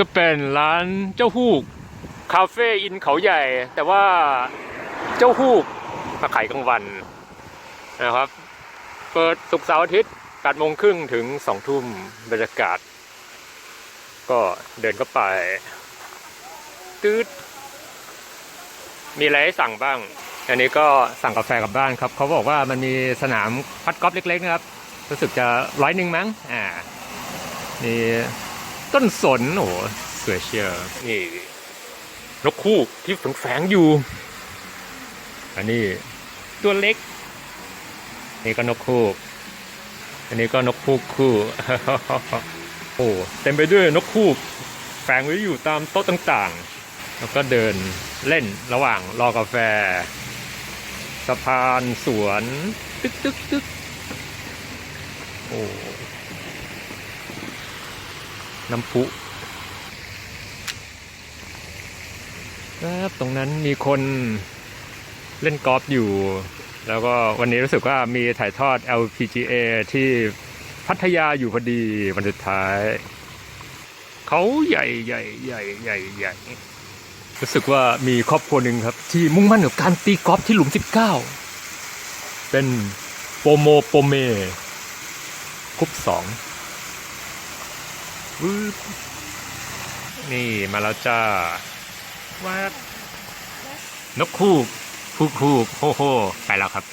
ก็เป็นร้านเจ้าฮูกคาเฟ่อินเขาใหญ่ แต่ว่าเจ้าฮูกมาขายกลางวันนะครับ เปิดศุกร์เสาร์อาทิตย์8โมงครึ่งถึง2ทุ่มบรรยากาศ ก็เดินเข้าไปตืดมีอะไรให้สั่งบ้าง อันนี้ก็สั่งกาแฟกลับบ้านครับ เขาบอกว่ามันมีสนามพัดกอล์ฟเล็กๆนะครับ รู้สึกจะร้อยหนึ่งมั้ง อ่านี่ ต้นสนโอ้โหสวยเชียวนี่ นกคู่ที่แฝงๆอยู่ อันนี้ตัวเล็ก นี่ก็นกคู่ อันนี้ก็นกคู่คู่ โอ้เต็มไปด้วยนกคู่แฝงไว้อยู่ตามโต๊ะต่างๆ แล้วก็เดินเล่นระหว่างรอกาแฟ สะพานสวน ตึกตึกตึกโอ้ น้ำพุครับตรงนั้นมีคนเล่นกอล์ฟอยู่ แล้วก็วันนี้รู้สึกว่ามีถ่ายทอด LPGA ที่พัทยาอยู่พอดีวันสุดท้าย เขาใหญ่ใหญ่ใหญ่ใหญ่ใหญ่รู้สึกว่ามีครอบครัวหนึ่งครับ ที่มุ่งมั่นกับการตีกอล์ฟที่หลุม 19 เป็นโปโมโปเมคุปสอง วืบนี่มาแล้วจ้าแวบนกคูกคูกคูกโฮโฮไปแล้วครับ